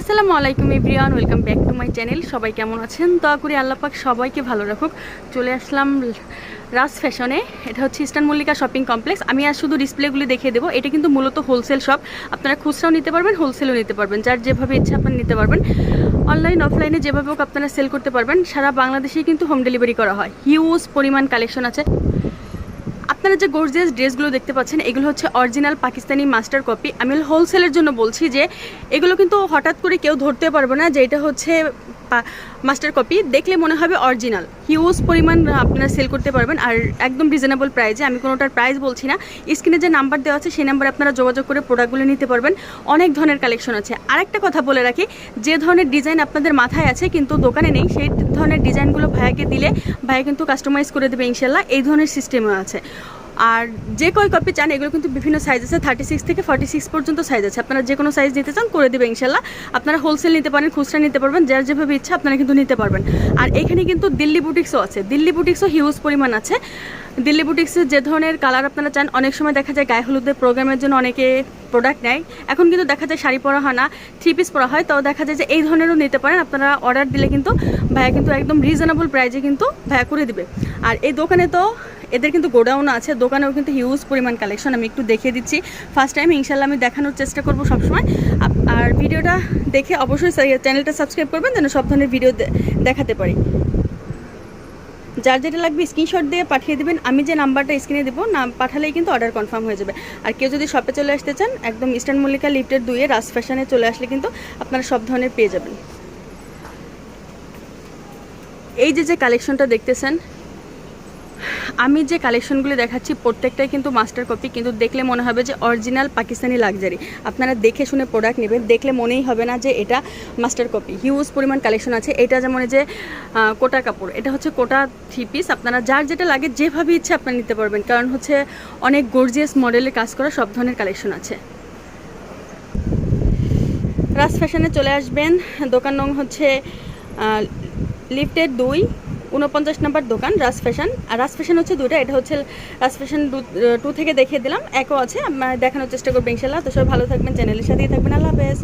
আসসালামু আলাইকুম everyone, welcome back to my channel. সবাই কেমন আছেন? দয়া করি আল্লাপাক সবাইকে ভালো রাখুক। চলে আসলাম রাজ ফ্যাশনে। এটা হচ্ছে ইস্টার্ন মল্লিকা শপিং কমপ্লেক্স। আমি আর শুধু ডিসপ্লেগুলি দেখিয়ে দেবো। এটা কিন্তু মূলত হোলসেল শপ। আপনারা খুচরাও নিতে পারবেন, হোলসেলও নিতে পারবেন। যার যেভাবে ইচ্ছা আপনারা নিতে পারবেন। অনলাইন, অফলাইনে যেভাবে হোক আপনারা সেল করতে পারবেন। সারা বাংলাদেশেই কিন্তু হোম ডেলিভারি করা হয়। হিউজ পরিমাণ কালেকশন আছে। আপনারা যে গর্জিয়াস ড্রেসগুলো দেখতে পাচ্ছেন, এগুলো হচ্ছে অরিজিনাল পাকিস্তানি মাস্টার কপি আমি হোলসেলের জন্য বলছি যে, এগুলো কিন্তু হঠাৎ করে কেউ ধরতে পারবে না যে এটা হচ্ছে মাস্টার কপি দেখলে মনে হবে অরিজিনাল হিউজ পরিমাণ আপনারা সেল করতে পারবেন। আর একদম রিজনেবল প্রাইজে আমি কোনোটার প্রাইস বলছি না। স্ক্রিনে যে নাম্বার দেওয়া আছে, সেই নাম্বারে আপনারা যোগাযোগ করে প্রোডাক্টগুলো নিতে পারবেন। অনেক ধরনের কালেকশন আছে। আরেকটা কথা বলে রাখি, যে ধরনের ডিজাইন আপনাদের মাথায় আছে, কিন্তু দোকানে নেই, সেই ধরনের ডিজাইনগুলো ভাইয়াকে দিলে ভাইয়া কিন্তু কাস্টমাইজ করে দেবে ইনশাল্লাহ এই ধরনের সিস্টেমও আছে। আর যে কয় কপি চান, এগুলো কিন্তু বিভিন্ন সাইজ আছে থার্টি সিক্স থেকে ফর্টি সিক্স পর্যন্ত সাইজ আছে। আপনারা যে কোনো সাইজ নিতে চান, করে দেবে ইনশাল্লাহ। আপনারা হোলসেল নিতে পারেন, খুচরা নিতে পারবেন, যার যেভাবে ইচ্ছা আপনারা কিন্তু নিতে পারবেন। আর এখানে কিন্তু দিল্লি বুটিক্সও আছে। দিল্লি বুটিক্সও হিউজ পরিমাণ আছে। দিল্লি বুটিক্সের যে ধরনের কালার আপনারা চান, অনেক সময় দেখা যায় গায়ে হলুদের প্রোগ্রামের জন্য অনেকে প্রোডাক্ট নেয়। এখন কিন্তু দেখা যায় শাড়ি পরা হয় না থ্রি পিস পরা হয়, তো দেখা যায় যে এই ধরনেরও নিতে পারেন। আপনারা অর্ডার দিলে কিন্তু ভাইয়া কিন্তু একদম রিজনেবল প্রাইজে কিন্তু ভাইয়া করে দিবে। আর এই দোকানে তো এদের কিন্তু গোডাউন আছে, দোকানেও কিন্তু হিউজ পরিমাণ কালেকশন আমি একটু দেখিয়ে দিচ্ছি। ফার্স্ট টাইম ইনশাল্লাহ আমি দেখানোর চেষ্টা করব সবসময়। আর ভিডিওটা দেখে অবশ্যই চ্যানেলটা সাবস্ক্রাইব করবেন যেন সব ধরনের ভিডিও দেখাতে পারি। যার যেটা লাগবে স্ক্রিনশট দিয়ে পাঠিয়ে দেবেন, আমি যে নাম্বারটা স্ক্রিনে দেবো নাম পাঠালেই কিন্তু অর্ডার কনফার্ম হয়ে যাবে। আর কেউ যদি শপে চলে আসতে চান, একদম ইস্টার্ন মল্লিকা লিফটের দুইয়ে রাজ ফ্যাশনে চলে আসলে কিন্তু আপনারা সব ধরনের পেয়ে যাবেন। এই যে যে কালেকশনটা দেখতেছেন আমি যে কালেকশনগুলি দেখাচ্ছি, প্রত্যেকটাই কিন্তু মাস্টার কপি কিন্তু দেখলে মনে হবে যে অরিজিনাল পাকিস্তানি লাক্সারি আপনারা দেখে শুনে প্রোডাক্ট নেবেন, দেখলে মনেই হবে না যে এটা মাস্টার কপি হিউজ পরিমাণ কালেকশন আছে। এটা যেমন যে কোটা কাপড়, এটা হচ্ছে কোটা থ্রি পিস আপনারা যার যেটা লাগে, যেভাবে ইচ্ছে আপনারা নিতে পারবেন। কারণ হচ্ছে অনেক গর্জিয়াস মডেলে কাজ করা সব ধরনের কালেকশন আছে। রাজ ফ্যাশনে চলে আসবেন। দোকান নং হচ্ছে লিফটের দুই। উনপঞ্চাশ নাম্বার দোকান, রাজ ফ্যাশন। আর রাজ ফ্যাশন হচ্ছে দুটো এটা হচ্ছে রাজ ফ্যাশন টু থেকে দেখিয়ে দিলাম। একও আছে দেখানোর চেষ্টা করব ইনশাল্লাহ। তো সবাই ভালো থাকবেন, চ্যানেলের সাথেই থাকবেন। আল্লাহ হাফেজ।